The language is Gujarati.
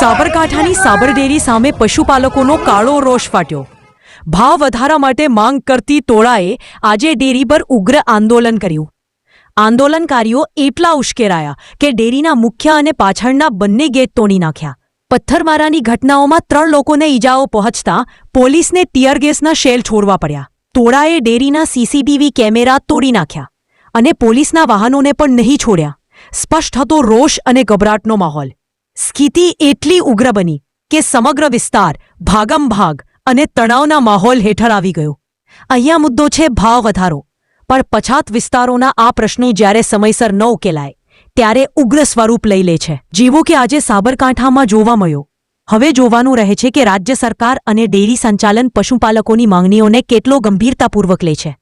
સાબરકાંઠાની સાબર ડેરી સામે પશુપાલકોનો કાળો રોષ ફાટ્યો. ભાવ વધારા માટે માંગ કરતી ટોળાએ આજે ડેરી પર ઉગ્ર આંદોલન કર્યું. આંદોલનકારીઓ એટલા ઉશ્કેરાયા કે ડેરીના મુખ્ય અને પાછળના બંને ગેટ તોડી નાખ્યા. પથ્થરમારાની ઘટનાઓમાં ત્રણ લોકોને ઈજાઓ પહોંચતા પોલીસને ટીયર શેલ છોડવા પડ્યા. તોડાએ ડેરીના સીસીટીવી કેમેરા તોડી નાખ્યા અને પોલીસના વાહનોને પણ નહીં છોડ્યા. સ્પષ્ટ હતો રોષ અને ગભરાટનો માહોલ. સ્થિતિ એટલી ઉગ્ર બની કે સમગ્ર વિસ્તાર ભાગમ ભાગ અને તણાવના માહોલ હેઠળ આવી ગયો. અહીંયા મુદ્દો છે ભાવ વધારો, પણ પછાત વિસ્તારોના આ પ્રશ્નો જ્યારે સમયસર ન ઉકેલાય. ત્યારે ઉગ્ર સ્વરૂપ લઈ લે છે. જેવો કે આજે સાબરકાંઠામાં જોવા મળ્યો. હવે જોવાનું રહે છે કે રાજ્ય સરકાર અને ડેરી સંચાલન પશુપાલકોની માંગણીઓને કેટલો ગંભીરતાપૂર્વક લે છે.